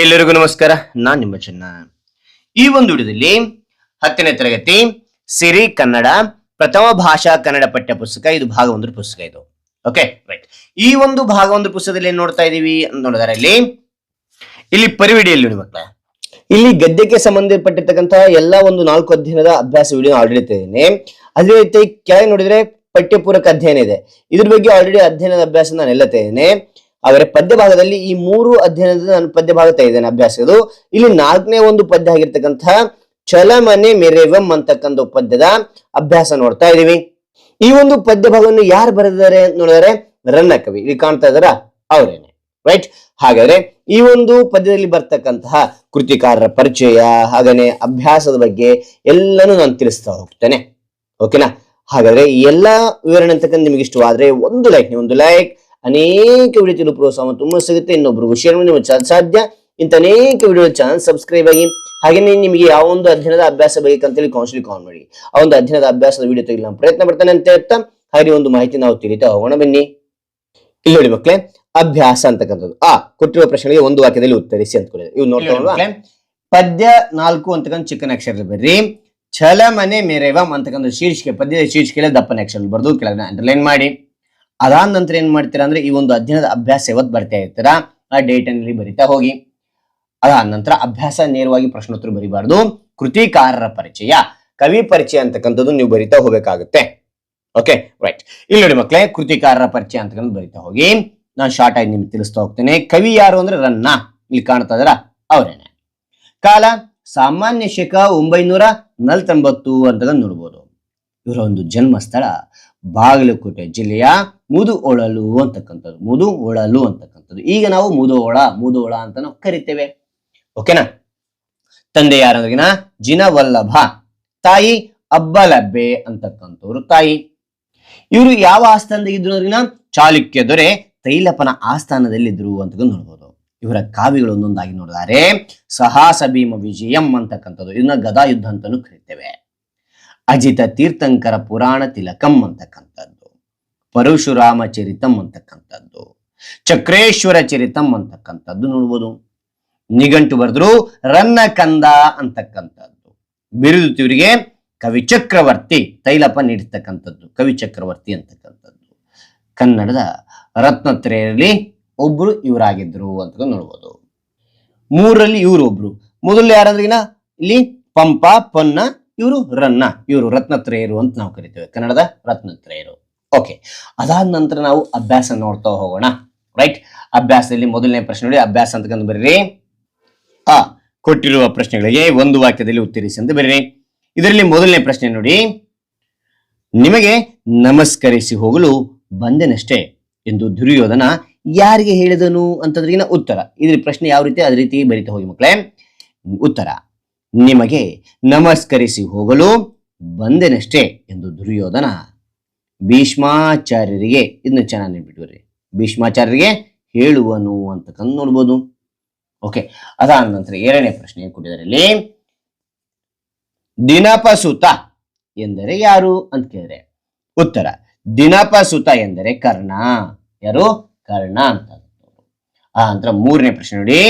ಎಲ್ಲರಿಗೂ ನಮಸ್ಕಾರ, ನಾನ್ ನಿಮ್ಮ ಚೆನ್ನ. ಈ ಒಂದು ವಿಡಿಯೋದಲ್ಲಿ ಹತ್ತನೇ ತರಗತಿ, ಸಿರಿ, ಕನ್ನಡ, ಪ್ರಥಮ ಭಾಷಾ ಕನ್ನಡ ಪಠ್ಯ ಪುಸ್ತಕ, ಇದು ಭಾಗ ಒಂದು ಪುಸ್ತಕ ಇದು. ಓಕೆ ರೈಟ್ ಈ ಒಂದು ಭಾಗ ಒಂದು ಪುಸ್ತಕದಲ್ಲಿ ಏನ್ ನೋಡ್ತಾ ಇದೀವಿ ಅಂತ ನೋಡಿದಾರೆ ಇಲ್ಲಿ ಇಲ್ಲಿ ಪರಿವಿಡಿಯಲ್ಲಿ ನೋಡಿ ಇಲ್ಲಿ ಗದ್ಯಕ್ಕೆ ಸಂಬಂಧಪಟ್ಟಿರ್ತಕ್ಕಂತಹ ಎಲ್ಲಾ ಒಂದು ನಾಲ್ಕು ಅಧ್ಯಯನದ ಅಭ್ಯಾಸ ವಿಡಿಯೋ ಆಲ್ರೆಡಿ ಇದ್ದೇನೆ ಅದೇ ರೀತಿ ಕೆಳಗೆ ನೋಡಿದ್ರೆ ಪಠ್ಯಪೂರಕ ಅಧ್ಯಯನ ಇದೆ. ಇದ್ರ ಬಗ್ಗೆ ಆಲ್ರೆಡಿ ಅಧ್ಯಯನದ ಅಭ್ಯಾಸ ನಾನು ಎಲ್ಲ ತೆಗೆದೇನೆ ಆದರೆ ಪದ್ಯ ಭಾಗದಲ್ಲಿ ಈ ಮೂರು ಅಧ್ಯಯನದ ನಾನು ಪದ್ಯ ಭಾಗ ತೆಗೆದೇನೆ ಅಭ್ಯಾಸದು ಇಲ್ಲಿ ನಾಲ್ಕನೇ ಒಂದು ಪದ್ಯ ಆಗಿರ್ತಕ್ಕಂತಹ ಚಲಮನೆ ಮೆರೆವಂ ಅಂತಕ್ಕಂಥ ಪದ್ಯದ ಅಭ್ಯಾಸ ನೋಡ್ತಾ ಇದೀವಿ. ಈ ಒಂದು ಪದ್ಯ ಭಾಗವನ್ನು ಯಾರು ಬರೆದಿದ್ದಾರೆ ನೋಡಿದರೆ ರನ್ನ ಕವಿ. ಇಲ್ಲಿ ಕಾಣ್ತಾ ಇದಾರ ಅವರೇನೆ. ರೈಟ್ ಹಾಗಾದ್ರೆ ಈ ಒಂದು ಪದ್ಯದಲ್ಲಿ ಬರ್ತಕ್ಕಂತಹ ಕೃತಿಕಾರರ ಪರಿಚಯ ಹಾಗೆ ಅಭ್ಯಾಸದ ಬಗ್ಗೆ ಎಲ್ಲನೂ ನಾನು ತಿಳಿಸ್ತಾ ಹೋಗ್ತೇನೆ. ಓಕೆನಾ ಹಾಗಾದ್ರೆ ಎಲ್ಲಾ ವಿವರಣೆ ಅಂತಕ್ಕಂಥ ನಿಮಗೆ ಇಷ್ಟವಾದ್ರೆ ಒಂದು ಲೈಕ್ ಒಂದು ಲೈಕ್ ಅನೇಕ ವಿಡಿಯೋ ತಿಳಿದು ಪ್ರೋತ್ಸಾಹ ತುಂಬ ಸಿಗುತ್ತೆ. ಇನ್ನೊಬ್ರಿಗೂ ಶೇರ್ ಮಾಡಿ ಚಾನಲ್ ಸಾಧ್ಯ. ಇಂಥ ಅನೇಕ ವಿಡಿಯೋ ಚಾನಲ್ ಸಬ್ಸ್ಕ್ರೈಬ್ ಆಗಿ, ಹಾಗೆಯೇ ನಿಮಗೆ ಯಾವ ಒಂದು ಅಧ್ಯಯನದ ಅಭ್ಯಾಸ ಬೇಕಂತೇಳಿ ಕೌನ್ಸಿಲಿಂಗ್ ಕಾಲ್ ಮಾಡಿ. ಆ ಒಂದು ಅಧ್ಯಯನದ ಅಭ್ಯಾಸದ ವಿಡಿಯೋ ನಾನು ಪ್ರಯತ್ನ ಮಾಡ್ತೇನೆ ಅಂತ ಹೇಳ್ತಾ, ಹಾಗೆ ಒಂದು ಮಾಹಿತಿ ನಾವು ತಿಳಿತಾ ಹೋಗೋಣ ಬನ್ನಿ. ಇಲ್ಲಿ ನೋಡಿ ಮಕ್ಕಳೇ, ಅಭ್ಯಾಸ ಅಂತಕ್ಕಂಥದ್ದು. ಆ, ಕೊಟ್ಟಿರುವ ಪ್ರಶ್ನೆಗೆ ಒಂದು ವಾಕ್ಯದಲ್ಲಿ ಉತ್ತರಿಸಿ ಅಂತ ಇವ್ ನೋಡ್ತಾ ಪದ್ಯ ನಾಲ್ಕು ಅಂತಕ್ಕಂಥ ಚಿಕ್ಕನ ಅಕ್ಷರ ಬರ್ರಿ. ಛಲಮನೆ ಮೇರೆವಾ ಅಂತಕ್ಕಂಥ ಶೀರ್ಷಿಕೆ, ಪದ್ಯದ ಶೀರ್ಷಿಕೆ ದಪ್ಪನ ಅಕ್ಷರ ಬರ್ದು ಕೆಳಗಡೆ ಅಂಡರ್ಲೈನ್ ಮಾಡಿ. ಅದಾದ ನಂತರ ಏನ್ ಮಾಡ್ತೀರಾ ಅಂದ್ರೆ ಈ ಒಂದು ಅಧ್ಯಯನದ ಅಭ್ಯಾಸ ಯಾವತ್ತು ಬರ್ತಾ ಇರ್ತೀರಾ? ಆ ಡೇಟ್ ಅಲ್ಲಿ ಬರಿತಾ ಹೋಗಿ. ಅದಾದ ನಂತರ ಅಭ್ಯಾಸ ನೇರವಾಗಿ ಪ್ರಶ್ನೋತ್ತರ ಬರಿಬಾರ್ದು. ಕೃತಿಕಾರರ ಪರಿಚಯ. ಕವಿ ಪರಿಚಯ ಅಂತಕ್ಕಂಥದ್ದು ನೀವು ಬರಿತಾ ಹೋಗ್ಬೇಕಾಗುತ್ತೆ. ಓಕೆ ರೈಟ್ ಇಲ್ಲಿ ನೋಡಿ ಮಕ್ಕಳೇ ಕೃತಿಕಾರರ ಪರಿಚಯ ಅಂತಕ್ಕಂಥ ಬರಿತಾ ಹೋಗಿ. ನಾನು ಶಾರ್ಟ್ ಆಗಿ ನಿಮ್ಗೆ ತಿಳಿಸ್ತಾ ಹೋಗ್ತೇನೆ. ಕವಿ ಯಾರು ಅಂದ್ರೆ ರನ್ನ. ಇಲ್ಲಿ ಕಾಣ್ತಾ ಇದಾರ? ಅವರೇನೆ. ಕಾಲ, ಸಾಮಾನ್ಯ ಶಕ ಒಂಬೈನೂರ ನಲ್ವತ್ತೊಂಬತ್ತು ಅಂತ ನೋಡ್ಬೋದು. ಇವರ ಒಂದು ಜನ್ಮ ಸ್ಥಳ ಬಾಗಲಕೋಟೆ ಜಿಲ್ಲೆಯ ಮುದುಒಳಲು ಅಂತಕ್ಕಂಥದ್ದು ಮುದು ಒಳಲು ಅಂತಕ್ಕಂಥದ್ದು. ಈಗ ನಾವು ಮುದುಒಳ ಮುದುಒಳ ಅಂತ ನಾವು ಕರಿತೇವೆ. ಓಕೆನಾ ತಂದೆ ಜಿನವಲ್ಲಭ, ತಾಯಿ ಅಬ್ಬಲಬ್ಬೆ ಅಂತಕ್ಕಂಥವ್ರು ತಾಯಿ. ಇವರು ಯಾವ ಆಸ್ಥಾನದಾಗಿದ್ರು ಅಂದ್ರಿನ ಚಾಲುಕ್ಯ ದೊರೆ ತೈಲಪನ ಆಸ್ಥಾನದಲ್ಲಿದ್ರು ಅಂತ ನೋಡ್ಬೋದು. ಇವರ ಕಾವ್ಯಗಳು ಒಂದೊಂದಾಗಿ ನೋಡಿದರೆ ಸಹಾಸ ಭೀಮ ವಿಜಯಂ ಅಂತಕ್ಕಂಥದ್ದು. ಇದನ್ನ ಗದಾ ಯುದ್ಧ ಅಂತಾನು ಕರಿತೇವೆ. ಅಜಿತ ತೀರ್ಥಂಕರ ಪುರಾಣ ತಿಲಕಂ ಅಂತಕ್ಕಂಥದ್ದು. ಪರಶುರಾಮ ಚರಿತಂ ಅಂತಕ್ಕಂಥದ್ದು. ಚಕ್ರೇಶ್ವರ ಚರಿತಂ ಅಂತಕ್ಕಂಥದ್ದು ನೋಡ್ಬೋದು. ನಿಘಂಟು ಬರೆದ್ರು ರನ್ನ ಕಂದ ಅಂತಕ್ಕಂಥದ್ದು. ಬಿರುದು ತಿವರಿಗೆ ಕವಿ ಚಕ್ರವರ್ತಿ ತೈಲಪ ನೀಡಿರ್ತಕ್ಕಂಥದ್ದು. ಕವಿ ಚಕ್ರವರ್ತಿ ಅಂತಕ್ಕಂಥದ್ದು. ಕನ್ನಡದ ರತ್ನತ್ರಯರಲ್ಲಿ ಒಬ್ರು ಇವರಾಗಿದ್ರು ಅಂತ ನೋಡ್ಬೋದು. ಮೂರರಲ್ಲಿ ಇವರು ಒಬ್ರು ಮೊದಲು ಯಾರಂದ್ರಿಗಿನ? ಇಲ್ಲಿ ಪಂಪ, ಪೊನ್ನ ಇವರು ರನ್ನ, ಇವರು ರತ್ನತ್ರೇಯರು ಅಂತ ನಾವು ಕರಿತೇವೆ. ಕನ್ನಡದ ರತ್ನತ್ರೇಯರು. ಓಕೆ ಅದಾದ ನಂತರ ನಾವು ಅಭ್ಯಾಸ ನೋಡ್ತಾ ಹೋಗೋಣ. ರೈಟ್ ಅಭ್ಯಾಸದಲ್ಲಿ ಮೊದಲನೇ ಪ್ರಶ್ನೆ ನೋಡಿ, ಅಭ್ಯಾಸ ಅಂತಕ್ಕಂಥ ಬರೀರಿ. ಆ, ಕೊಟ್ಟಿರುವ ಪ್ರಶ್ನೆಗಳಿಗೆ ಒಂದು ವಾಕ್ಯದಲ್ಲಿ ಉತ್ತರಿಸಿ ಅಂತ ಬರೀರಿ. ಇದರಲ್ಲಿ ಮೊದಲನೇ ಪ್ರಶ್ನೆ ನೋಡಿ, ನಿಮಗೆ ನಮಸ್ಕರಿಸಿ ಹೋಗಲು ಬಂದೆನಷ್ಟೇ ಎಂದು ದುರ್ಯೋಧನ ಯಾರಿಗೆ ಹೇಳಿದನು ಅಂತಂದ್ರಿಗಿನ ಉತ್ತರ. ಇದ್ರ ಪ್ರಶ್ನೆ ಯಾವ ರೀತಿ, ಅದೇ ರೀತಿ ಬರಿತಾ ಹೋಗಿ ಮಕ್ಕಳೇ. ಉತ್ತರ. ನಿಮಗೆ ನಮಸ್ಕರಿಸಿ ಹೋಗಲು ಬಂದೆನಷ್ಟೇ ಎಂದು ದುರ್ಯೋಧನ ಭೀಷ್ಮಾಚಾರ್ಯರಿಗೆ ಇನ್ನು ಚೆನ್ನಾಗಿ ನೆನ್ಪಿಟ್ಕೊರಿ ಭೀಷ್ಮಾಚಾರ್ಯರಿಗೆ ಹೇಳುವನು ಅಂತಕ್ಕಂಥ ನೋಡ್ಬೋದು. ಓಕೆ ಅದಾದ ನಂತರ ಎರಡನೇ ಪ್ರಶ್ನೆ ಕೊಟ್ಟಿದ್ದಾರೆ ದಿನಪಸುತ ಎಂದರೆ ಯಾರು ಅಂತ ಕೇಳಿದ್ರೆ, ಉತ್ತರ, ದಿನಪಸುತ ಎಂದರೆ ಕರ್ಣ. ಯಾರು? ಕರ್ಣ ಅಂತ ಆ ನಂತರ ಮೂರನೇ ಪ್ರಶ್ನೆ ನೋಡಿ,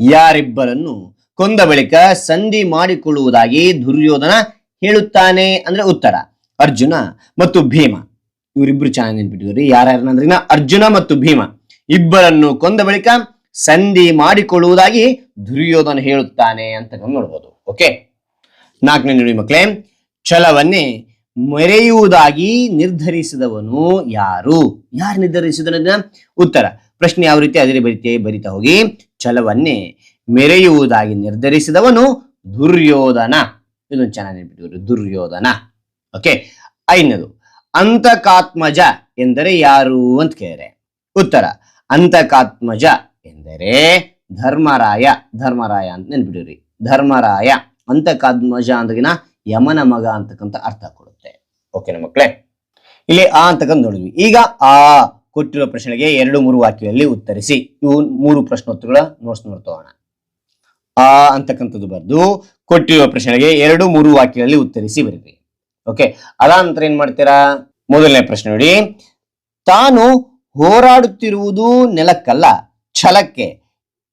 ಯಾರಿಬ್ಬರನ್ನು ಕೊಂದ ಬಳಿಕ ಸಂಧಿ ಮಾಡಿಕೊಳ್ಳುವುದಾಗಿ ದುರ್ಯೋಧನ ಹೇಳುತ್ತಾನೆ ಅಂದ್ರೆ ಉತ್ತರ. ಅರ್ಜುನ ಮತ್ತು ಭೀಮ. ಇವರಿಬ್ರು ಚೆನ್ನಾಗಿ ನೆನ್ಪಿಟ್ಟಿದ್ರಿ ಯಾರ್ಯಾರನ್ನ ಅರ್ಜುನ ಮತ್ತು ಭೀಮ. ಇಬ್ಬರನ್ನು ಕೊಂದ ಬಳಿಕ ಸಂಧಿ ಮಾಡಿಕೊಳ್ಳುವುದಾಗಿ ದುರ್ಯೋಧನ ಹೇಳುತ್ತಾನೆ ಅಂತ ನೋಡ್ಬೋದು. ಓಕೆ ನಾಲ್ಕನೇ ನೋಡಿ ಮಕ್ಕಳೇ ಛಲವನ್ನೇ ಮೆರೆಯುವುದಾಗಿ ನಿರ್ಧರಿಸಿದವನು ಯಾರು? ಯಾರು ನಿರ್ಧರಿಸಿದ ಉತ್ತರ. ಪ್ರಶ್ನೆ ಯಾವ ರೀತಿ ಅದೇ ಬರಿತೆ ಬರಿತಾ ಹೋಗಿ. ಛಲವನ್ನೇ ಮೆರೆಯುವುದಾಗಿ ನಿರ್ಧರಿಸಿದವನು ದುರ್ಯೋಧನ. ಇದೊಂದು ಚೆನ್ನಾಗಿ ನೆನಪಿಟ್ಟು ದುರ್ಯೋಧನ. ಓಕೆ ಐನದು ಅಂತಕಾತ್ಮಜ ಎಂದರೆ ಯಾರು ಅಂತ ಕೇಳಿದ್ರೆ? ಉತ್ತರ, ಅಂತಕಾತ್ಮಜ ಎಂದರೆ ಧರ್ಮರಾಯ. ಧರ್ಮರಾಯ ಅಂತ ನೆನ್ಪಿಡಿರಿ ಧರ್ಮರಾಯ, ಅಂತಕಾತ್ಮಜ ಅಂದ್ರಗಿನ ಯಮನ ಮಗ ಅಂತಕ್ಕಂಥ ಅರ್ಥ ಕೊಡುತ್ತೆ. ಓಕೆನಾ ಮಕ್ಕಳೇ ಇಲ್ಲಿ ಆ ಅಂತಕ್ಕಂಥ ನೋಡಿದ್ವಿ. ಈಗ ಆ ಕೊಟ್ಟಿರೋ ಪ್ರಶ್ನೆಗೆ ಎರಡು ಮೂರು ವಾಕ್ಯಗಳಲ್ಲಿ ಉತ್ತರಿಸಿ ಇವು ಮೂರು ಪ್ರಶ್ನೋತ್ತರಗಳ ನೋಟ್ಸ್ ನೋಡ್ತೋಣ ಆ ಅಂತಕ್ಕಂಥದ್ದು ಬರೆದು ಕೊಟ್ಟಿರುವ ಪ್ರಶ್ನೆಗೆ ಎರಡು ಮೂರು ವಾಕ್ಯಗಳಲ್ಲಿ ಉತ್ತರಿಸಿ ಬರೀರಿ ಓಕೆ ಅದಾದ ನಂತರ ಏನ್ ಮಾಡ್ತೀರಾ? ಮೊದಲನೇ ಪ್ರಶ್ನೆ ನೋಡಿ. ತಾನು ಹೋರಾಡುತ್ತಿರುವುದು ನೆಲಕ್ಕಲ್ಲ, ಛಲಕ್ಕೆ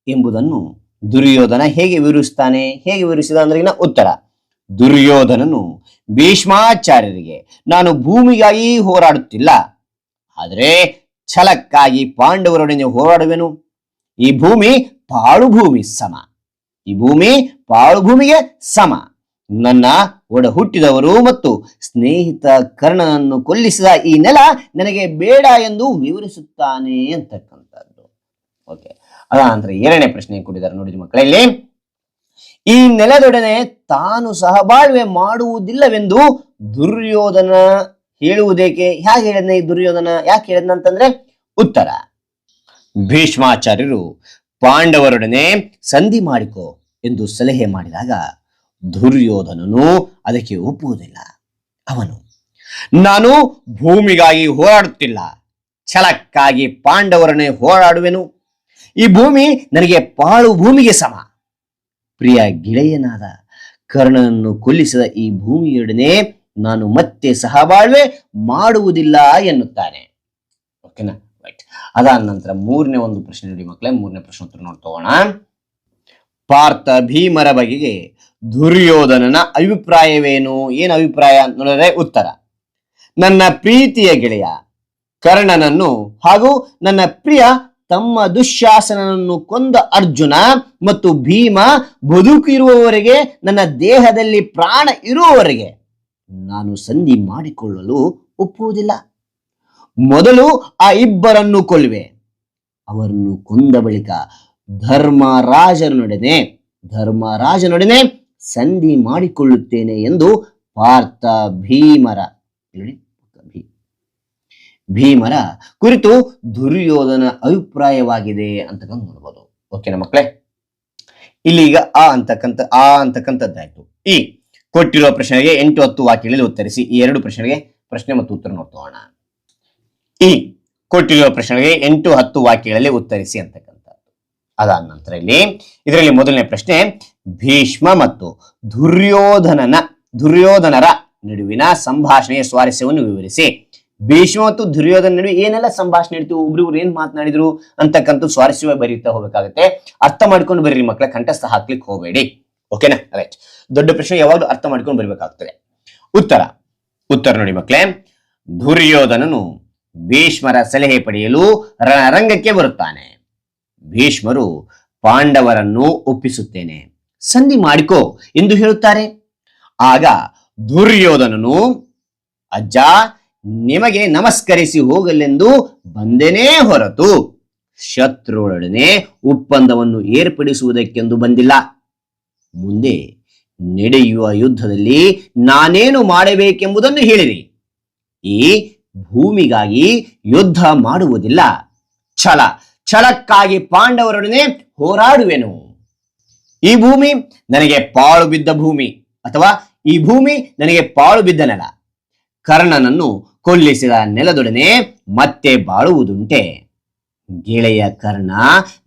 ಎಂಬುದನ್ನು ದುರ್ಯೋಧನ ಹೇಗೆ ವಿವರಿಸ್ತಾನೆ ಹೇಗೆ ವಿವರಿಸಿದ ಅಂದ್ರೆ ಉತ್ತರ. ದುರ್ಯೋಧನನು ಭೀಷ್ಮಾಚಾರ್ಯರಿಗೆ, ನಾನು ಭೂಮಿಗಾಗಿ ಹೋರಾಡುತ್ತಿಲ್ಲ, ಆದರೆ ಛಲಕ್ಕಾಗಿ ಪಾಂಡವರೊಡನೆ ಹೋರಾಡುವೆನು. ಈ ಭೂಮಿ ಪಾಳು ಭೂಮಿ ಸಮ. ಈ ಭೂಮಿ ಪಾಳು ಭೂಮಿಗೆ ಸಮ. ನನ್ನ ಒಡ ಹುಟ್ಟಿದವರು ಮತ್ತು ಸ್ನೇಹಿತ ಕರ್ಣನನ್ನು ಕೊಲ್ಲಿಸಿದ ಈ ನೆಲ ನನಗೆ ಬೇಡ ಎಂದು ವಿವರಿಸುತ್ತಾನೆ ಅಂತಕ್ಕಂಥದ್ದು. ಓಕೆ ಅದಾನಂತರ ಎರಡನೇ ಪ್ರಶ್ನೆ ಕೊಟ್ಟಿದ್ದಾರೆ ನೋಡಿ ಮಕ್ಕಳಲ್ಲಿ ಈ ನೆಲದೊಡನೆ ತಾನು ಸಹಬಾಳ್ವೆ ಮಾಡುವುದಿಲ್ಲವೆಂದು ದುರ್ಯೋಧನ ಹೇಳುವುದೇಕೆ? ಹೇಗೆ ಹೇಳಿದ್ನ ಈ ದುರ್ಯೋಧನ? ಯಾಕೆ ಹೇಳಿದ್ನ ಅಂತಂದ್ರೆ ಉತ್ತರ. ಭೀಷ್ಮಾಚಾರ್ಯರು ಪಾಂಡವರೊಡನೆ ಸಂಧಿ ಮಾಡಿಕೋ ಎಂದು ಸಲಹೆ ಮಾಡಿದಾಗ ದುರ್ಯೋಧನನು ಅದಕ್ಕೆ ಒಪ್ಪುವುದಿಲ್ಲ. ಅವನು, ನಾನು ಭೂಮಿಗಾಗಿ ಹೋರಾಡುತ್ತಿಲ್ಲ. ಛಲಕ್ಕಾಗಿ ಪಾಂಡವರನ್ನೇ ಹೋರಾಡುವೆನು. ಈ ಭೂಮಿ ನನಗೆ ಪಾಳು ಭೂಮಿಗೆ ಸಮ. ಪ್ರಿಯ ಗೆಳೆಯನಾದ ಕರ್ಣನನ್ನು ಕೊಲ್ಲಿಸಿದ ಈ ಭೂಮಿಯೊಡನೆ ನಾನು ಮತ್ತೆ ಸಹಬಾಳ್ವೆ ಮಾಡುವುದಿಲ್ಲ ಎನ್ನುತ್ತಾನೆ. ಓಕೆನಾ? ರೈಟ್ ಅದಾದ ನಂತರ ಮೂರನೇ ಒಂದು ಪ್ರಶ್ನೆ ನೋಡಿ ಮಕ್ಕಳೇ, ಮೂರನೇ ಪ್ರಶ್ನೆ ಉತ್ತರ ನೋಡ್ತೋಣ ಪಾರ್ಥ ಭೀಮರ ಬಗೆಗೆ ದುರ್ಯೋಧನನ ಅಭಿಪ್ರಾಯವೇನು? ಏನು ಅಭಿಪ್ರಾಯ ನೋಡಿದ್ರೆ ಉತ್ತರ. ನನ್ನ ಪ್ರೀತಿಯ ಗೆಳೆಯ, ಕರ್ಣನನ್ನು ಹಾಗೂ ನನ್ನ ಪ್ರಿಯ ತಮ್ಮ ದುಶ್ಯಾಸನನ್ನು ಕೊಂದ ಅರ್ಜುನ ಮತ್ತು ಭೀಮ ಬದುಕಿರುವವರೆಗೆ ನನ್ನ ದೇಹದಲ್ಲಿ ಪ್ರಾಣ ಇರುವವರೆಗೆ ನಾನು ಸಂಧಿ ಮಾಡಿಕೊಳ್ಳಲು ಒಪ್ಪುವುದಿಲ್ಲ. ಮೊದಲು ಆ ಇಬ್ಬರನ್ನು ಕೊಲ್ಲುವೆ. ಅವರನ್ನು ಕೊಂದ ಬಳಿಕ ಧರ್ಮರಾಜನೊಡನೆ ಧರ್ಮರಾಜನೊಡನೆ ಸಂಧಿ ಮಾಡಿಕೊಳ್ಳುತ್ತೇನೆ ಎಂದು ಪಾರ್ಥ ಭೀಮರ ನೋಡಿ, ಭೀಮರ ಕುರಿತು ದುರ್ಯೋಧನ ಅಭಿಪ್ರಾಯವಾಗಿದೆ ಅಂತಕ್ಕಂಥ ನೋಡ್ಬೋದು. ಓಕೆನಾ ಮಕ್ಕಳೇ? ಇಲ್ಲಿ ಈಗ ಆ ಅಂತಕ್ಕಂಥ ಆ ಅಂತಕ್ಕಂಥದ್ದಾಯ್ತು. ಈ ಕೊಟ್ಟಿರುವ ಪ್ರಶ್ನೆಗೆ ಎಂಟು ಹತ್ತು ವಾಕ್ಯಗಳಲ್ಲಿ ಉತ್ತರಿಸಿ ಈ ಎರಡು ಪ್ರಶ್ನೆಗೆ ಪ್ರಶ್ನೆ ಮತ್ತು ಉತ್ತರ ನೋಡ್ತೋಣ ಈ ಕೊಟ್ಟಿರುವ ಪ್ರಶ್ನೆಗೆ ಎಂಟು ಹತ್ತು ವಾಕ್ಯಗಳಲ್ಲಿ ಉತ್ತರಿಸಿ ಅಂತಕ್ಕಂಥದ್ದು. ಅದಾದ ನಂತರ ಇಲ್ಲಿ, ಇದರಲ್ಲಿ ಮೊದಲನೇ ಪ್ರಶ್ನೆ, ಭೀಷ್ಮ ಮತ್ತು ದುರ್ಯೋಧನನ, ದುರ್ಯೋಧನರ ನಡುವಿನ ಸಂಭಾಷಣೆಯ ಸ್ವಾರಸ್ಯವನ್ನು ವಿವರಿಸಿ, ಭೀಷ್ಮ ಮತ್ತು ದುರ್ಯೋಧನ ನಡುವೆ ಏನೆಲ್ಲ ಸಂಭಾಷಣೆ ಇಡ್ತೀವಿ ಒಬ್ರಿಬ್ರು ಏನ್ ಮಾತನಾಡಿದ್ರು ಅಂತಕ್ಕಂಥ ಸ್ವಾರಸ್ಯವಾಗಿ ಬರೀತಾ ಹೋಗ್ಬೇಕಾಗತ್ತೆ. ಅರ್ಥ ಮಾಡ್ಕೊಂಡು ಬರೀರಿ ಮಕ್ಕಳ ಕಂಠಸ್ಥ ಹಾಕ್ಲಿಕ್ಕೆ ಹೋಗಬೇಡಿ. ಓಕೆನಾ? ರೈಟ್ ದೊಡ್ಡ ಪ್ರಶ್ನೆ, ಯಾವಾಗಲೂ ಅರ್ಥ ಮಾಡ್ಕೊಂಡು ಬರಬೇಕಾಗ್ತದೆ. ಉತ್ತರ. ಉತ್ತರ ನೋಡಿ ಮಕ್ಕಳೇ ದುರ್ಯೋಧನನು ಭೀಷ್ಮರ ಸಲಹೆ ಪಡೆಯಲು ರಣರಂಗಕ್ಕೆ ಬರುತ್ತಾನೆ. ಭೀಷ್ಮರು ಪಾಂಡವರನ್ನು ಒಪ್ಪಿಸುತ್ತೇನೆ. ಸಂಧಿ ಮಾಡಿಕೋ ಎಂದು ಹೇಳುತ್ತಾರೆ. ಆಗ ದುರ್ಯೋಧನನು, ಅಜ್ಜ, ನಿಮಗೆ ನಮಸ್ಕರಿಸಿ ಹೋಗಲೆಂದು ಬಂದೇನೇ ಹೊರತು ಶತ್ರುಗಳೊಡನೆ ಒಪ್ಪಂದವನ್ನು ಏರ್ಪಡಿಸುವುದಕ್ಕೆಂದು ಬಂದಿಲ್ಲ. ಮುಂದೆ ನಡೆಯುವ ಯುದ್ಧದಲ್ಲಿ ನಾನೇನು ಮಾಡಬೇಕೆಂಬುದನ್ನು ಹೇಳಿರಿ. ಈ ಭೂಮಿಗಾಗಿ ಯುದ್ಧ ಮಾಡುವುದಿಲ್ಲ. ಛಲ, ಛಲಕ್ಕಾಗಿ ಪಾಂಡವರೊಡನೆ ಹೋರಾಡುವೆನು. ಈ ಭೂಮಿ ನನಗೆ ಪಾಳು ಬಿದ್ದ ಭೂಮಿ ಅಥವಾ ಈ ಭೂಮಿ ನನಗೆ ಪಾಳು ಬಿದ್ದ ನೆಲ. ಕರ್ಣನನ್ನು ಕೊಲ್ಲಿಸಿದ ನೆಲದೊಡನೆ ಮತ್ತೆ ಬಾಳುವುದುಂಟೆ. ಗೆಳೆಯ ಕರ್ಣ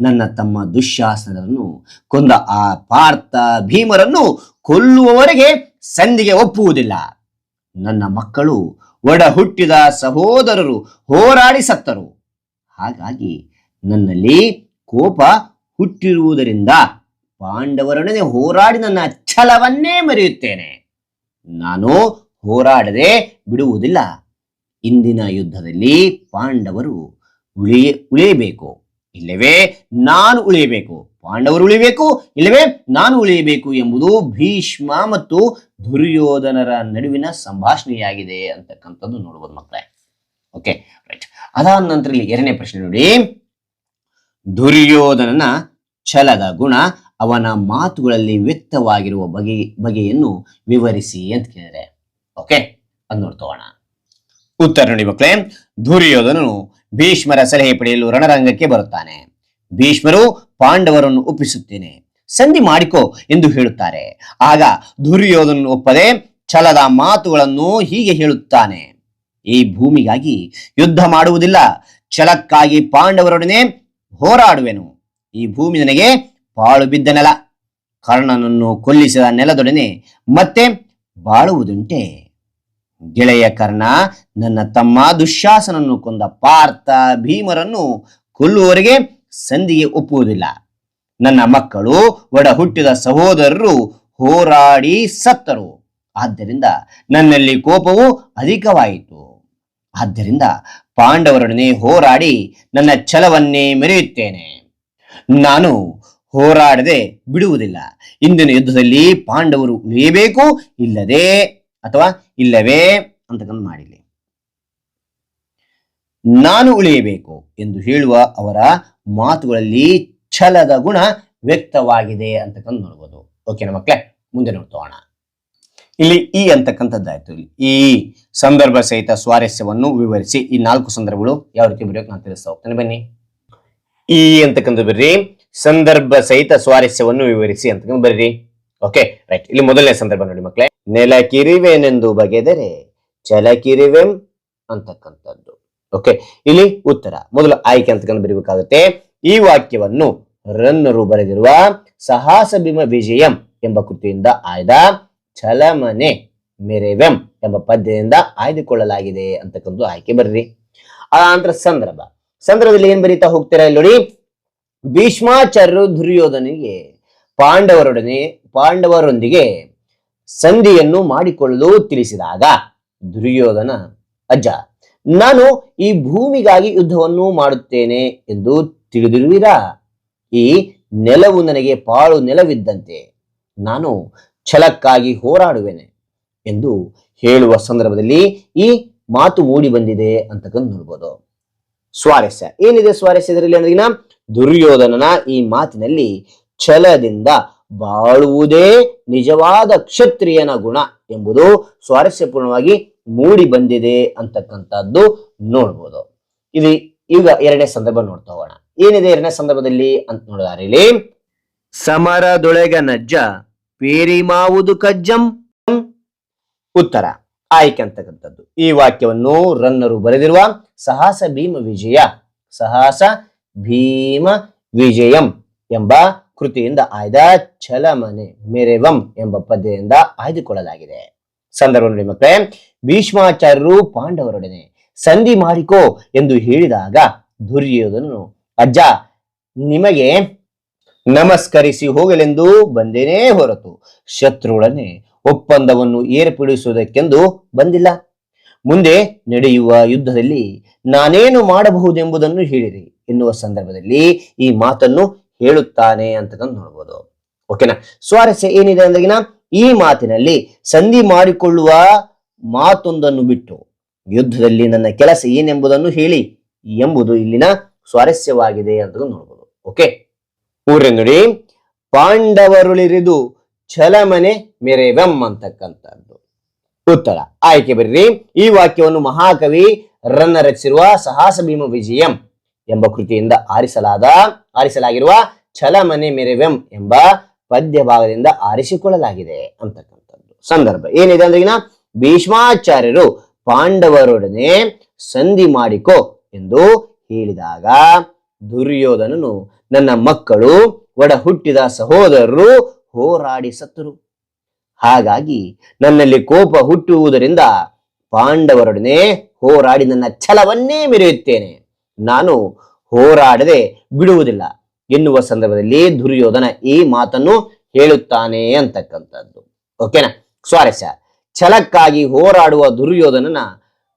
ನನ್ನ ತಮ್ಮ ದುಶ್ಯಾಸನರನ್ನು ಕೊಂದ ಆ ಪಾರ್ಥ ಭೀಮರನ್ನು ಕೊಲ್ಲುವವರೆಗೆ ಸಂಧಿಗೆ ಒಪ್ಪುವುದಿಲ್ಲ. ನನ್ನ ಮಕ್ಕಳು ಒಡ ಹುಟ್ಟಿದ ಸಹೋದರರು ಹೋರಾಡಿ ಸತ್ತರು. ಹಾಗಾಗಿ ನನ್ನಲ್ಲಿ ಕೋಪ ಹುಟ್ಟಿರುವುದರಿಂದ ಪಾಂಡವರೊಡನೆ ಹೋರಾಡಿ ನನ್ನ ಛಲವನ್ನೇ ಮರೆಯುತ್ತೇನೆ. ನಾನು ಹೋರಾಡದೆ ಬಿಡುವುದಿಲ್ಲ. ಇಂದಿನ ಯುದ್ಧದಲ್ಲಿ ಪಾಂಡವರು ಉಳಿಯ, ಉಳಿಯಬೇಕು. ಇಲ್ಲವೇ ನಾನು ಉಳಿಯಬೇಕು. ಪಾಂಡವರು ಉಳಿಬೇಕು ಇಲ್ಲವೇ ನಾನು ಉಳಿಯಬೇಕು ಎಂಬುದು ಭೀಷ್ಮ ಮತ್ತು ದುರ್ಯೋಧನರ ನಡುವಿನ ಸಂಭಾಷಣೆಯಾಗಿದೆ ಅಂತಕ್ಕಂಥದ್ದು ನೋಡ್ಬೋದು ಮಕ್ಕಳೇ. ಓಕೆ ರೈಟ್ ಅದಾದ ನಂತರ ಇಲ್ಲಿ ಎರಡನೇ ಪ್ರಶ್ನೆ ನೋಡಿ. ದುರ್ಯೋಧನನ ಛಲದ ಗುಣ ಅವನ ಮಾತುಗಳಲ್ಲಿ ವ್ಯಕ್ತವಾಗಿರುವ ಬಗೆ, ಬಗೆಯನ್ನು ವಿವರಿಸಿ ಅಂತ ಕೇಳಿದರೆ. ಓಕೆ ಅದು ನೋಡ್ತೋಣ ಉತ್ತರ ನೋಡಿ ಮಕ್ಕಳೇ. ದುರ್ಯೋಧನನು ಭೀಷ್ಮರ ಸಲಹೆ ಪಡೆಯಲು ರಣರಂಗಕ್ಕೆ ಬರುತ್ತಾನೆ. ಭೀಷ್ಮರು ಪಾಂಡವರನ್ನು ಒಪ್ಪಿಸುತ್ತೇನೆ. ಸಂಧಿ ಮಾಡಿಕೋ ಎಂದು ಹೇಳುತ್ತಾರೆ. ಆಗ ದುರ್ಯೋಧನ ಒಪ್ಪದೆ ಛಲದ ಮಾತುಗಳನ್ನು ಹೀಗೆ ಹೇಳುತ್ತಾನೆ. ಈ ಭೂಮಿಗಾಗಿ ಯುದ್ಧ ಮಾಡುವುದಿಲ್ಲ. ಛಲಕ್ಕಾಗಿ ಪಾಂಡವರೊಡನೆ ಹೋರಾಡುವೆನು. ಈ ಭೂಮಿ ನನಗೆ ಪಾಳು ಬಿದ್ದ ನೆಲ. ಕರ್ಣನನ್ನು ಕೊಲ್ಲಿಸಿದ ನೆಲದೊಡನೆ ಮತ್ತೆ ಬಾಳುವುದುಂಟೆ. ಗೆಳೆಯ ಕರ್ಣ, ನನ್ನ ತಮ್ಮ ದುಶ್ಯಾಸನನ್ನು ಕೊಂದ ಪಾರ್ಥ ಭೀಮರನ್ನು ಕೊಲ್ಲುವವರೆಗೆ ಸಂಧಿಗೆ ಒಪ್ಪುವುದಿಲ್ಲ. ನನ್ನ ಮಕ್ಕಳು ಒಡ ಹುಟ್ಟಿದ ಸಹೋದರರು ಹೋರಾಡಿ ಸತ್ತರು. ಆದ್ದರಿಂದ ನನ್ನಲ್ಲಿ ಕೋಪವು ಅಧಿಕವಾಯಿತು. ಆದ್ದರಿಂದ ಪಾಂಡವರೊಡನೆ ಹೋರಾಡಿ ನನ್ನ ಛಲವನ್ನೇ ಮೆರೆಯುತ್ತೇನೆ. ನಾನು ಹೋರಾಡದೆ ಬಿಡುವುದಿಲ್ಲ. ಇಂದಿನ ಯುದ್ಧದಲ್ಲಿ ಪಾಂಡವರು ಉಳಿಯಬೇಕು, ಇಲ್ಲದೆ ಅಥವಾ ಇಲ್ಲವೇ ಅಂತಕ್ಕಂಥ ಮಾಡಿಲಿ ನಾನು ಉಳಿಯಬೇಕು ಎಂದು ಹೇಳುವ ಅವರ ಮಾತುಗಳಲ್ಲಿ ಛಲದ ಗುಣ ವ್ಯಕ್ತವಾಗಿದೆ ಅಂತಕ್ಕಂಥ ನೋಡ್ಬೋದು. ಓಕೆನಾ ಮಕ್ಕಳೇ, ಮುಂದೆ ನೋಡ್ತೋಣ ಇಲ್ಲಿ ಈ ಅಂತಕ್ಕಂಥದ್ದಾಯ್ತು. ಇಲ್ಲಿ ಈ ಸಂದರ್ಭ ಸಹಿತ ಸ್ವಾರಸ್ಯವನ್ನು ವಿವರಿಸಿ ಈ ನಾಲ್ಕು ಸಂದರ್ಭಗಳು ಯಾವ ರೀತಿ ಬರೆಯೋಕೆ ನಾನು ತಿಳಿಸ್ತಾ ಹೋಗ್ತೇನೆ. ಬನ್ನಿ. ಈ ಅಂತಕ್ಕಂಥ ಬರ್ರಿ, ಸಂದರ್ಭ ಸಹಿತ ಸ್ವಾರಸ್ಯವನ್ನು ವಿವರಿಸಿ ಅಂತಕ್ಕಂಥ ಬರ್ರಿ. ಓಕೆ ರೈಟ್ ಇಲ್ಲಿ ಮೊದಲನೇ ಸಂದರ್ಭ ನೋಡಿ ಮಕ್ಕಳೇ. ನೆಲಕಿರಿವೆನೆಂದು ಬಗೆದರೆ ಚಲಕಿರಿವೆಂ ಅಂತಕ್ಕಂಥದ್ದು. ಓಕೆ ಇಲ್ಲಿ ಉತ್ತರ. ಮೊದಲು ಆಯ್ಕೆ ಅಂತಕ್ಕಂಥ ಬರೀಬೇಕಾಗುತ್ತೆ. ಈ ವಾಕ್ಯವನ್ನು ರನ್ನರು ಬರೆದಿರುವ ಸಾಹಸ ಭೀಮ ವಿಜಯಂ ಎಂಬ ಕೃತಿಯಿಂದ ಆಯ್ದ ಛಲಮನೆ ಮೆರೆವೆಂ ಎಂಬ ಪದ್ಯದಿಂದ ಆಯ್ದುಕೊಳ್ಳಲಾಗಿದೆ ಅಂತಕ್ಕಂಥ ಆಯ್ಕೆ ಬರ್ರಿ. ಆ ನಂತರ ಸಂದರ್ಭ. ಸಂದರ್ಭದಲ್ಲಿ ಏನ್ ಬರೀತಾ ಹೋಗ್ತೀರಾ ಇಲ್ಲಿ ನೋಡಿ. ಭೀಷ್ಮಾಚಾರ್ಯರು ದುರ್ಯೋಧನಿಗೆ, ಪಾಂಡವರೊಡನೆ, ಪಾಂಡವರೊಂದಿಗೆ ಸಂಧಿಯನ್ನು ಮಾಡಿಕೊಳ್ಳಲು ತಿಳಿಸಿದಾಗ ದುರ್ಯೋಧನ ಅಜ್ಜ ನಾನು ಈ ಭೂಮಿಗಾಗಿ ಯುದ್ಧವನ್ನು ಮಾಡುತ್ತೇನೆ ಎಂದು ತಿಳಿದಿರುವಿರಾ? ಈ ನೆಲವು ನನಗೆ ಪಾಳು ನೆಲವಿದ್ದಂತೆ ನಾನು ಛಲಕ್ಕಾಗಿ ಹೋರಾಡುವೆನೆ ಎಂದು ಹೇಳುವ ಸಂದರ್ಭದಲ್ಲಿ ಈ ಮಾತು ಮೂಡಿ ಬಂದಿದೆ ಅಂತಕ್ಕಂಥ ನೋಡ್ಬೋದು. ಸ್ವಾರಸ್ಯ. ಏನಿದೆ ಸ್ವಾರಸ್ಯ ಇದರಲ್ಲಿ ಅಂದ್ರೆ ದುರ್ಯೋಧನನ ಈ ಮಾತಿನಲ್ಲಿ ಛಲದಿಂದ ಬಾಳುವುದೇ ನಿಜವಾದ ಕ್ಷತ್ರಿಯನ ಗುಣ ಎಂಬುದು ಸ್ವಾರಸ್ಯಪೂರ್ಣವಾಗಿ ಮೂಡಿ ಬಂದಿದೆ ಅಂತಕ್ಕಂಥದ್ದು ನೋಡ್ಬೋದು. ಇದು ಈಗ ಎರಡನೇ ಸಂದರ್ಭ ನೋಡ್ತಾ ಹೋಗೋಣ. ಏನಿದೆ ಎರಡನೇ ಸಂದರ್ಭದಲ್ಲಿ ಅಂತ ನೋಡಿದಾರೆ ಇಲ್ಲಿ ಸಮರದೊಳಗ ನಜ್ಜ ಪೇರಿ ಮಾವುದು ಕಜ್ಜಂ. ಉತ್ತರ ಆಯ್ಕೆ ಅಂತಕ್ಕಂಥದ್ದು. ಈ ವಾಕ್ಯವನ್ನು ರನ್ನರು ಬರೆದಿರುವ ಸಾಹಸ ಭೀಮ ವಿಜಯ ಸಾಹಸ ಭೀಮ ವಿಜಯಂ ಎಂಬ ಕೃತಿಯಿಂದ ಆಯ್ದ ಛಲಮನೆ ಮೆರೆವಂ ಎಂಬ ಪದ್ಯದಿಂದ ಆಯ್ದುಕೊಳ್ಳಲಾಗಿದೆ. ಸಂದರ್ಭ ನೋಡಿ ಮಕ್ಕಳೇ, ಭೀಷ್ಮಾಚಾರ್ಯರು ಪಾಂಡವರೊಡನೆ ಸಂಧಿ ಮಾಡಿಕೋ ಎಂದು ಹೇಳಿದಾಗ ದುರ್ಯೋಧನನು, ಅಜ್ಜ, ನಿಮಗೆ ನಮಸ್ಕರಿಸಿ ಹೋಗಲೆಂದು ಬಂದೇನೇ ಹೊರತು, ಶತ್ರುಗಳನ್ನೇ ಒಪ್ಪಂದವನ್ನು ಏರ್ಪಡಿಸುವುದಕ್ಕೆಂದು ಬಂದಿಲ್ಲ. ಮುಂದೆ ನಡೆಯುವ ಯುದ್ಧದಲ್ಲಿ ನಾನೇನು ಮಾಡಬಹುದೆಂಬುದನ್ನು ಹೇಳಿರಿ ಎನ್ನುವ ಸಂದರ್ಭದಲ್ಲಿ ಈ ಮಾತನ್ನು ಹೇಳುತ್ತಾನೆ ಅಂತದನ್ನು ನೋಡ್ಬೋದು. ಓಕೆನಾ ಸ್ವಾರಸ್ಯ ಏನಿದೆ ಅಂದ್ರಿಗಿನ ಈ ಮಾತಿನಲ್ಲಿ ಸಂಧಿ ಮಾಡಿಕೊಳ್ಳುವ ಮಾತೊಂದನ್ನು ಬಿಟ್ಟು ಯುದ್ಧದಲ್ಲಿ ನನ್ನ ಕೆಲಸ ಏನೆಂಬುದನ್ನು ಹೇಳಿ ಎಂಬುದು ಇಲ್ಲಿನ ಸ್ವಾರಸ್ಯವಾಗಿದೆ ಅಂತ ನೋಡ್ಬೋದು. ಓಕೆ ಊರಂಗಡಿ ಪಾಂಡವರುಳಿರಿದು ಛಲಮನೆ ಮೆರೆವೆಂ ಅಂತಕ್ಕಂಥದ್ದು. ಉತ್ತರ, ಆಯ್ಕೆ ಬರ್ರಿ. ಈ ವಾಕ್ಯವನ್ನು ಮಹಾಕವಿ ರನ್ನ ರಚಿಸಿರುವ ಸಾಹಸ ಭೀಮ ವಿಜಯಂ ಎಂಬ ಕೃತಿಯಿಂದ ಆರಿಸಲಾದ, ಆರಿಸಲಾಗಿರುವ ಛಲಮನೆ ಮೆರೆವೆಂ ಎಂಬ ಪದ್ಯ ಭಾಗದಿಂದ ಆರಿಸಿಕೊಳ್ಳಲಾಗಿದೆ ಅಂತಕ್ಕಂಥದ್ದು. ಸಂದರ್ಭ ಏನಿದೆ ಅಂದ್ರೆ ಭೀಷ್ಮಾಚಾರ್ಯರು ಪಾಂಡವರೊಡನೆ ಸಂಧಿ ಮಾಡಿಕೋ ಎಂದು ಹೇಳಿದಾಗ ದುರ್ಯೋಧನನು, ನನ್ನ ಮಕ್ಕಳು ಒಡ ಹುಟ್ಟಿದ ಸಹೋದರರು ಹೋರಾಡಿ ಸತ್ತರು. ಹಾಗಾಗಿ ನನ್ನಲ್ಲಿ ಕೋಪ ಹುಟ್ಟುವುದರಿಂದ ಪಾಂಡವರೊಡನೆ ಹೋರಾಡಿ ನನ್ನ ಛಲವನ್ನೇ ಮೆರೆಯುತ್ತೇನೆ. ನಾನು ಹೋರಾಡದೆ ಬಿಡುವುದಿಲ್ಲ. ಎನ್ನುವ ಸಂದರ್ಭದಲ್ಲಿ ದುರ್ಯೋಧನ, ಈ ಮಾತನ್ನು ಹೇಳುತ್ತಾನೆ ಅಂತಕ್ಕಂಥದ್ದು. ಓಕೆನಾ ಸ್ವಾರಸ್ಯ. ಛಲಕ್ಕಾಗಿ ಹೋರಾಡುವ ದುರ್ಯೋಧನನ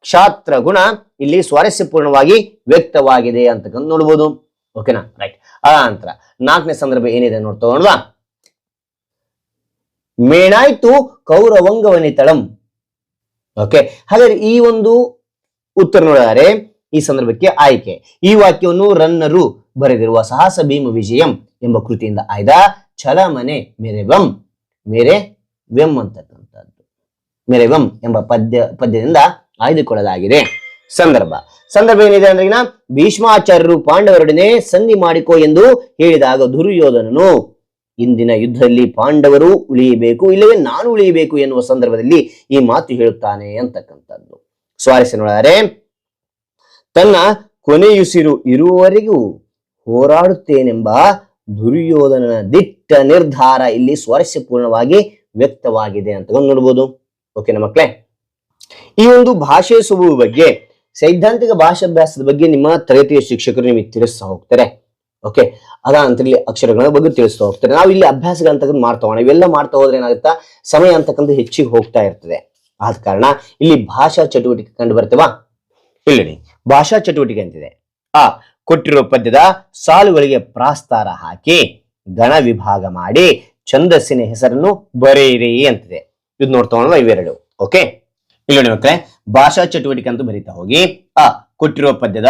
ಕ್ಷಾತ್ರ ಗುಣ ಇಲ್ಲಿ ಸ್ವಾರಸ್ಯಪೂರ್ಣವಾಗಿ ವ್ಯಕ್ತವಾಗಿದೆ ಅಂತಕ್ಕಂಥ ನೋಡ್ಬೋದು. ಓಕೆನಾ ರೈಟ್ ಆ ನಂತರ ನಾಲ್ಕನೇ ಸಂದರ್ಭ ಏನಿದೆ ನೋಡ್ತಾ ನೋಡುವ. ಮೇಣಾಯ್ತು ಕೌರವಂಗವನಿತಳಂ. ಓಕೆ ಹಾಗಾದ್ರೆ ಈ ಒಂದು ಉತ್ತರ ನೋಡಿದರೆ ಈ ಸಂದರ್ಭಕ್ಕೆ ಆಯ್ಕೆ. ಈ ವಾಕ್ಯವನ್ನು ರನ್ನರು ಬರೆದಿರುವ ಸಾಹಸ ಭೀಮ ವಿಜಯಂ ಎಂಬ ಕೃತಿಯಿಂದ ಆಯ್ದ ಛಲಮನೆ ಮೆರೆವಂ ಮೇರೆ ವೆಂ ಅಂತಕ್ಕಂಥದ್ದು. ಮೆರೆವಂ ಎಂಬ ಪದ್ಯ, ಪದ್ಯದಿಂದ ಆಯ್ದುಕೊಳ್ಳಲಾಗಿದೆ. ಸಂದರ್ಭ. ಸಂದರ್ಭ ಏನಿದೆ ಅಂದ್ರೆ ಭೀಷ್ಮಾಚಾರ್ಯರು ಪಾಂಡವರೊಡನೆ ಸಂಧಿ ಮಾಡಿಕೋ ಎಂದು ಹೇಳಿದಾಗ ದುರ್ಯೋಧನನು, ಇಂದಿನ ಯುದ್ಧದಲ್ಲಿ ಪಾಂಡವರು ಉಳಿಯಬೇಕು, ಇಲ್ಲವೇ ನಾನು ಉಳಿಯಬೇಕು ಎನ್ನುವ ಸಂದರ್ಭದಲ್ಲಿ ಈ ಮಾತು ಹೇಳುತ್ತಾನೆ ಅಂತಕ್ಕಂಥದ್ದು. ಸ್ವಾರಸ್ಯ ನೋಡಿದರೆ ತನ್ನ ಕೊನೆಯುಸಿರು ಇರುವವರೆಗೂ ಹೋರಾಡುತ್ತೇನೆಂಬ ದುರ್ಯೋಧನನ ದಿಟ್ಟ ನಿರ್ಧಾರ ಇಲ್ಲಿ ಸ್ವಾರಸ್ಯಪೂರ್ಣವಾಗಿ ವ್ಯಕ್ತವಾಗಿದೆ ಅಂತ ನೋಡ್ಬೋದು. ಓಕೆನಾ ಮಕ್ಕಳೇ ಈ ಒಂದು ಭಾಷೆ ಸುಬುವ ಬಗ್ಗೆ, ಸೈದ್ಧಾಂತಿಕ ಭಾಷಾಭ್ಯಾಸದ ಬಗ್ಗೆ ನಿಮ್ಮ ತರಗತಿಯ ಶಿಕ್ಷಕರು ನಿಮಗೆ ತಿಳಿಸ್ತಾ ಹೋಗ್ತಾರೆ. ಓಕೆ ಅದಾನಂತರ ಇಲ್ಲಿ ಅಕ್ಷರಗಳ ಬಗ್ಗೆ ತಿಳಿಸ್ತಾ ಹೋಗ್ತಾರೆ. ನಾವು ಇಲ್ಲಿ ಅಭ್ಯಾಸಗಳು ಅಂತಕ್ಕಂಥ ಮಾಡ್ತಾ ಹೋಗೋಣ. ಇವೆಲ್ಲ ಮಾಡ್ತಾ ಹೋದ್ರೆ ಏನಾಗುತ್ತಾ? ಸಮಯ ಅಂತಕ್ಕಂಥ ಹೆಚ್ಚಿಗೆ ಹೋಗ್ತಾ ಇರ್ತದೆ. ಆದ ಕಾರಣ ಇಲ್ಲಿ ಭಾಷಾ ಚಟುವಟಿಕೆ ಕಂಡು ಬರ್ತೇವಾ? ಇಲ್ಲಿ ಭಾಷಾ ಚಟುವಟಿಕೆ ಅಂತಿದೆ. ಆ ಕೊಟ್ಟಿರುವ ಪದ್ಯದ ಸಾಲುಗಳಿಗೆ ಪ್ರಾಸ್ತಾರ ಹಾಕಿ ಗಣ ವಿಭಾಗ ಮಾಡಿ ಛಂದಸ್ಸಿನ ಹೆಸರನ್ನು ಬರೆಯಿರಿ ಅಂತಿದೆ. ಇದು ನೋಡ್ತಾ ಇವೆರಡು ಓಕೆ ಇಲ್ಲಿ ನೋಡಿ ಮಕ್ಕಳೇ, ಭಾಷಾ ಚಟುವಟಿಕೆ ಅಂತ ಬರೀತಾ ಹೋಗಿ, ಆ, ಕೊಟ್ಟಿರುವ ಪದ್ಯದ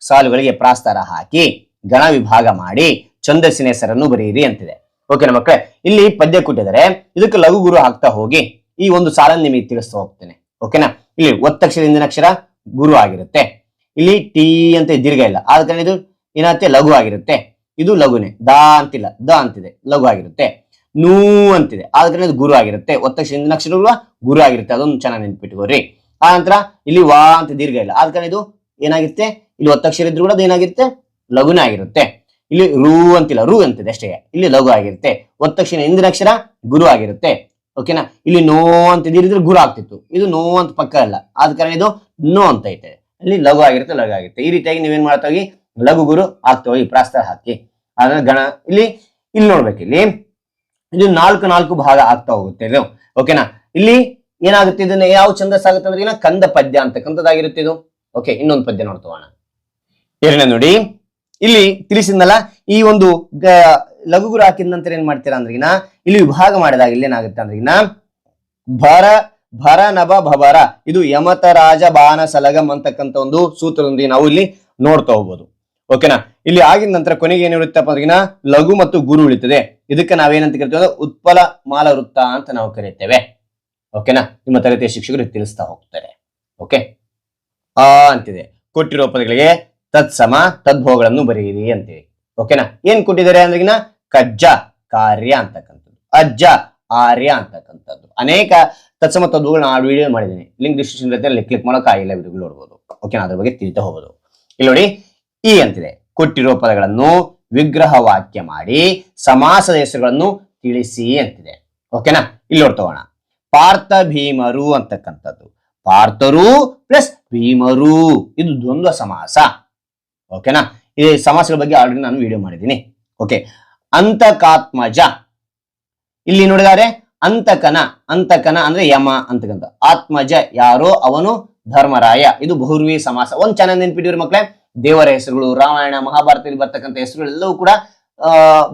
ಸಾಲುಗಳಿಗೆ ಪ್ರಾಸ್ತಾರ ಹಾಕಿ ಗಣ ವಿಭಾಗ ಮಾಡಿ ಛಂದಸ್ಸಿನ ಹೆಸರನ್ನು ಬರೆಯಿರಿ ಅಂತಿದೆ. ಓಕೆನಾ ಮಕ್ಕಳೇ, ಇಲ್ಲಿ ಪದ್ಯ ಕೊಟ್ಟಿದ್ದಾರೆ, ಇದಕ್ಕೆ ಲಘು ಗುರು ಹಾಕ್ತಾ ಹೋಗಿ, ಈ ಒಂದು ಸಾಲನ್ನು ನಿಮಗೆ ತಿಳಿಸ್ತಾ ಹೋಗ್ತೇನೆ. ಓಕೆನಾ ಇಲ್ಲಿ ಒತ್ತಕ್ಷರ ಹಿಂದಿನ ಅಕ್ಷರ ಗುರು ಆಗಿರುತ್ತೆ. ಇಲ್ಲಿ ಟಿ ಅಂತ ದೀರ್ಘ ಇಲ್ಲ. ಆದ ಕಾರಣ ಇದು ಏನಾಗುತ್ತೆ ಲಘು ಆಗಿರುತ್ತೆ. ಇದು ಲಘುನೆ. ದಾ ಅಂತಿಲ್ಲ. ದ ಅಂತಿದೆ. ಲಘು ಆಗಿರುತ್ತೆ. ನೂ ಅಂತಿದೆ. ಆದ ಕಾರಣ ಇದು ಗುರು ಆಗಿರುತ್ತೆ. ಒತ್ತಕ್ಷ ಹಿಂದಿನ ಅಕ್ಷರಗಳು ಗುರು ಆಗಿರುತ್ತೆ. ಅದೊಂದು ಚೆನ್ನಾಗಿ ನೆನ್ಪಿಟ್ಕೋರಿ ಆ ನಂತರ ಇಲ್ಲಿ ವಾ ಅಂತ ದೀರ್ಘ ಇಲ್ಲ. ಆದ ಕಾರಣ ಇದು ಏನಾಗಿರುತ್ತೆ? ಇಲ್ಲಿ ಒತ್ತಕ್ಷರ ಇದ್ರು ಕೂಡ ಏನಾಗಿರುತ್ತೆ? ಲಘುನೇ ಆಗಿರುತ್ತೆ. ಇಲ್ಲಿ ರೂ ಅಂತಿಲ್ಲ. ರು ಅಂತಿದೆ ಅಷ್ಟೇ. ಇಲ್ಲಿ ಲಘು ಆಗಿರುತ್ತೆ. ಒತ್ತಕ್ಷರ ಹಿಂದಿನ ಅಕ್ಷರ ಗುರು ಆಗಿರುತ್ತೆ. ಓಕೆನಾ? ಇಲ್ಲಿ ನೋ ಅಂತ ಇದ್ರೆ ಗುರು ಆಗ್ತಿತ್ತು. ಇದು ನೋ ಅಂತ ಪಕ್ಕ ಅಲ್ಲ. ಆದ ಕಾರಣ ಇದು ನೋ ಅಂತ ಐತೆ. ಇಲ್ಲಿ ಲಘು ಆಗಿರುತ್ತೆ ಲಘು ಆಗಿರುತ್ತೆ. ಈ ರೀತಿಯಾಗಿ ನೀವೇನ್ ಮಾಡ್ತಾ ಹೋಗಿ, ಲಘು ಗುರು ಆಗ್ತಾ ಹೋಗಿ ಪ್ರಾಸ್ತಾರ ಹಾಕಿ. ಆದ್ರೆ ಗಣ, ಇಲ್ಲಿ ಇಲ್ಲಿ ನೋಡ್ಬೇಕು, ಇಲ್ಲಿ ಇದು ನಾಲ್ಕು ನಾಲ್ಕು ಭಾಗ ಆಗ್ತಾ ಹೋಗುತ್ತೆ ಇದು. ಓಕೆನಾ ಇಲ್ಲಿ ಏನಾಗುತ್ತೆ, ಇದನ್ನ ಯಾವ ಛಂದಸ್ ಆಗುತ್ತೆ ಅಂದ್ರೆ ಏನ ಕಂದ ಪದ್ಯ ಅಂತಕ್ಕಂಥದ್ದಾಗಿರುತ್ತೆ ಇದು. ಓಕೆ ಇನ್ನೊಂದು ಪದ್ಯ ನೋಡ್ತೋಣ ಎರಡನೇ ನೋಡಿ, ಇಲ್ಲಿ ತಿಳಿಸಿದ್ನಲ್ಲ, ಈ ಒಂದು ಲಘುಗುರು ಲಘು ಗುರು ಹಾಕಿದ ನಂತರ ಏನ್ ಮಾಡ್ತೀರಾ ಅಂದ್ರಿಗಿನ ಇಲ್ಲಿ ವಿಭಾಗ ಮಾಡಿದಾಗ ಇಲ್ಲಿ ಏನಾಗುತ್ತೆ ಅಂದ್ರಿಗಿನ ಭರ ಭರ ಭವರ ಇದು ಯಮತರಾಜ ಬಾನ ಸಲಗಂ ಅಂತಕ್ಕಂಥ ಒಂದು ಸೂತ್ರದೊಂದಿಗೆ ನಾವು ಇಲ್ಲಿ ನೋಡ್ತಾ ಹೋಗ್ಬೋದು. ಓಕೆನಾ ಇಲ್ಲಿ ಆಗಿದ ನಂತರ ಕೊನೆಗೆ ಏನಿರುತ್ತಪ್ಪ ಅಂದ್ರೆ ಲಘು ಮತ್ತು ಗುರು ಉಳಿತದೆ ಇದಕ್ಕೆ ನಾವೇನಂತ ಕರಿತೇವೆ ಉತ್ಪಲ ಮಾಲ ವೃತ್ತ ಅಂತ ನಾವು ಕರಿತೇವೆ. ಓಕೆನಾ ನಿಮ್ಮ ತರಗತಿಯ ಶಿಕ್ಷಕರು ತಿಳಿಸ್ತಾ ಹೋಗ್ತಾರೆ. ಓಕೆ ಆ ಅಂತಿದೆ. ಕೊಟ್ಟಿರೋ ಪದಗಳಿಗೆ ತತ್ಸಮ ತದ್ಭೋಗಗಳನ್ನು ಬರೆಯಿರಿ ಅಂತೇಳಿ ಓಕೆನಾ ಏನ್ ಕೊಟ್ಟಿದ್ದಾರೆ ಅಂದ್ರೆ ಕಜ್ಜ, ಕಾರ್ಯ ಅಂತಕ್ಕಂಥದ್ದು. ಅಜ್ಜ, ಆರ್ಯ ಅಂತಕ್ಕಂಥದ್ದು. ಅನೇಕ ತತ್ಸಮ ತದ್ಭೋಗಳನ್ನ ಆ ವಿಡಿಯೋ ಮಾಡಿದ್ದೀನಿ. ಲಿಂಕ್ ಡಿಸ್ಕ್ರಿಪ್ಷನ್ ಇರುತ್ತೆ ಅಲ್ಲಿ ಕ್ಲಿಕ್ ಮಾಡೋಕೆ ಆಗಿಲ್ಲ ವಿಡಿಯೋಗಳು ನೋಡ್ಬೋದು. ಓಕೆನಾ ಅದ್ರ ಬಗ್ಗೆ ತಿಳಿತಾ ಹೋಗ್ಬೋದು ಇಲ್ಲಿ ನೋಡಿ, ಈ ಅಂತಿದೆ. ಕೊಟ್ಟಿರೋ ಪದಗಳನ್ನು ವಿಗ್ರಹ ವಾಕ್ಯ ಮಾಡಿ ಸಮಾಸದ ಹೆಸರುಗಳನ್ನು ತಿಳಿಸಿ ಅಂತಿದೆ. ಓಕೆನಾ ಇಲ್ಲಿ ನೋಡ್ತೋಣ ಪಾರ್ಥ ಭೀಮರು ಅಂತಕ್ಕಂಥದ್ದು. ಪಾರ್ಥರು ಪ್ಲಸ್ ಭೀಮರು. ಇದು ದ್ವಂದ್ವ ಸಮಾಸ. ಓಕೆನಾ ಈ ಸಮಾಸಗಳ ಬಗ್ಗೆ ಆಲ್ರೆಡಿ ನಾನು ವಿಡಿಯೋ ಮಾಡಿದ್ದೀನಿ. ಓಕೆ ಅಂತಕಾತ್ಮಜ. ಇಲ್ಲಿ ನೋಡಿದಾರೆ ಅಂತಕನ ಅಂತಕನ ಅಂದ್ರೆ ಯಮ ಅಂತಕಂತ ಆತ್ಮಜ ಯಾರೋ ಅವನು ಧರ್ಮರಾಯ. ಇದು ಬಹುರ್ವಿ ಸಮಾಸ. ಒಂದ್ ಚೆನ್ನಾಗಿ ನೆನ್ಪಿಟ್ಟಿವ್ರಿ ಮಕ್ಳೇ. ದೇವರ ಹೆಸರುಗಳು, ರಾಮಾಯಣ, ಮಹಾಭಾರತದಲ್ಲಿ ಬರ್ತಕ್ಕಂಥ ಹೆಸರುಗಳು ಎಲ್ಲವೂ ಕೂಡ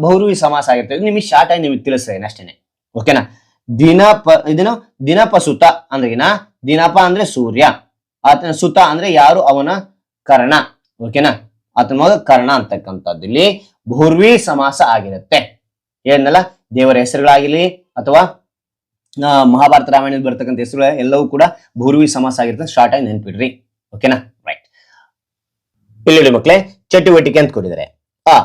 ಬಹುರ್ವಿ ಸಮಾಸ ಆಗಿರ್ತದೆ. ನಿಮಗೆ ಶಾರ್ಟ್ ಆಗಿ ನಿಮಗೆ ತಿಳಿಸ್ತೇನೆ ಅಷ್ಟೇನೆ. ಓಕೆನಾ? ದಿನಪ ಇದನ್ನು ದಿನಪಸುತ ಏನ? ದಿನಪ ಅಂದ್ರೆ ಸೂರ್ಯ. ಆತನ ಸುತ ಅಂದ್ರೆ ಯಾರು? ಅವನ ಕರ್ಣ. ಓಕೆನಾ? ಆತನ ಮಗ ಕರ್ಣ ಅಂತಕ್ಕಂಥದ್ದು ಇಲ್ಲಿ ಭೂರ್ವಿ ಸಮಾಸ ಆಗಿರುತ್ತೆ. ಏನಲ್ಲ ದೇವರ ಹೆಸರುಗಳಾಗಿರ್ಲಿ ಅಥವಾ ಮಹಾಭಾರತ ರಾಮಾಯಣದಲ್ಲಿ ಬರ್ತಕ್ಕಂಥ ಹೆಸರುಗಳ ಎಲ್ಲವೂ ಕೂಡ ಭೂರ್ವಿ ಸಮಾಸ ಆಗಿರ್ತದೆ ಶಾರ್ಟ್ ಆಗಿ ನೆನ್ಪಿಡ್ರಿ. ಓಕೆನಾ ರೈಟ್ ಇಲ್ಲಿ ಮಕ್ಕಳೇ ಚಟುವಟಿಕೆ ಅಂತ ಕೊಟ್ಟಿದ್ದಾರೆ. ಆ,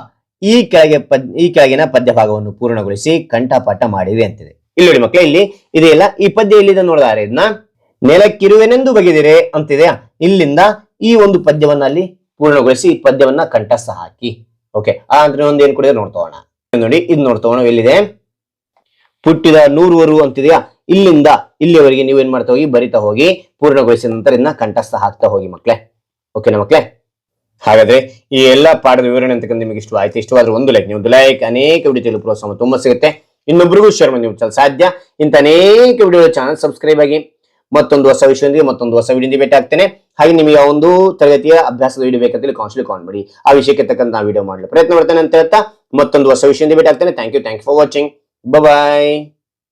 ಈ ಕೆಳಗೆ ಪದ್, ಈ ಕೆಳಗಿನ ಪದ್ಯ ಭಾಗವನ್ನು ಪೂರ್ಣಗೊಳಿಸಿ ಕಂಠಪಾಠ ಮಾಡಿವೆ ಅಂತಿದೆ. ಇಲ್ಲಿ ನೋಡಿ ಮಕ್ಕಳೇ ಇಲ್ಲಿ ಇದೆಯಲ್ಲ, ಈ ಪದ್ಯ ಇಲ್ಲಿದೆ ನೋಡಿದಾರೆ ಇದನ್ನ ನೆಲಕ್ಕಿರುವೆನೆಂದು ಬಗೆದಿರೆ ಅಂತಿದೆಯಾ? ಇಲ್ಲಿಂದ ಈ ಒಂದು ಪದ್ಯವನ್ನ ಅಲ್ಲಿ ಪೂರ್ಣಗೊಳಿಸಿ ಈ ಪದ್ಯವನ್ನ ಕಂಠಸ್ಥ ಹಾಕಿ. ಓಕೆ ಆ ಅಂದ್ರೆ ಒಂದು ಏನ್ ಕೊಡಿದ್ರೆ ನೋಡ್ತೋಣ ನೋಡಿ, ಇದು ನೋಡ್ತೋಣ ಎಲ್ಲಿದೆ? ಪುಟ್ಟಿದ ನೂರುವರು ಅಂತಿದೆಯಾ? ಇಲ್ಲಿಂದ ಇಲ್ಲಿವರೆಗೆ ನೀವೇನ್ ಮಾಡ್ತಾ ಹೋಗಿ, ಬರಿತಾ ಹೋಗಿ, ಪೂರ್ಣಗೊಳಿಸಿದ ನಂತರ ಇದನ್ನ ಕಂಠಸ್ಥ ಹಾಕ್ತಾ ಹೋಗಿ ಮಕ್ಳೆ. ಓಕೆನಾ ಮಕ್ಳೆ? ಹಾಗಾದ್ರೆ ಈ ಎಲ್ಲ ಪಾಠದ ವಿವರಣೆ ಅಂತಕ್ಕಂಥ ನಿಮಗೆ ಇಷ್ಟ ಆಯ್ತು. ಇಷ್ಟವಾದ್ರೆ ಒಂದು ಲೈಕ್ ನೀವು ಲೈಕ್ ಅನೇಕ ವಿಡಿಯೋ ಪ್ರೋತ್ಸಾಹ ತುಂಬಾ ಸಿಗುತ್ತೆ. ಇನ್ನೊಬ್ಬರಿಗೂ ಶೇರ್ ಮಾಡಿ, ನೀವು ಸಾಧ್ಯ. ಇಂಥ ಅನೇಕ ವಿಡಿಯೋ ಚಾನಲ್ ಸಬ್ಸ್ಕ್ರೈಬ್ ಆಗಿ ಮತ್ತೊಂದು ಹೊಸ ವಿಷಯದೊಂದಿಗೆ ಮತ್ತೊಂದು ಹೊಸ ವಿಡಿಯೋದಿಂದ ಭೇಟಿ ಆಗ್ತೇನೆ. ಹಾಗೆ ನಿಮಗೆ ಒಂದು ತರಗತಿಯ ಅಭ್ಯಾಸದ ವಿಡಿಯೋ ಬೇಕಂತೇಳಿ ಕೌನ್ಸಿಲ್ ಕಾನ್ ಮಾಡಿ. ಆ ವಿಷಯಕ್ಕೆ ತಕ್ಕಂತ ವಿಡಿಯೋ ಮಾಡಲು ಪ್ರಯತ್ನ ಮಾಡ್ತೇನೆ ಅಂತ ಹೇಳ್ತಾ ಮತ್ತೊಂದು ಹೊಸ ವಿಷಯದಿಂದ ಭೇಟಿ ಆಗ್ತೇನೆ. Thank you thank you for watching Bye-bye.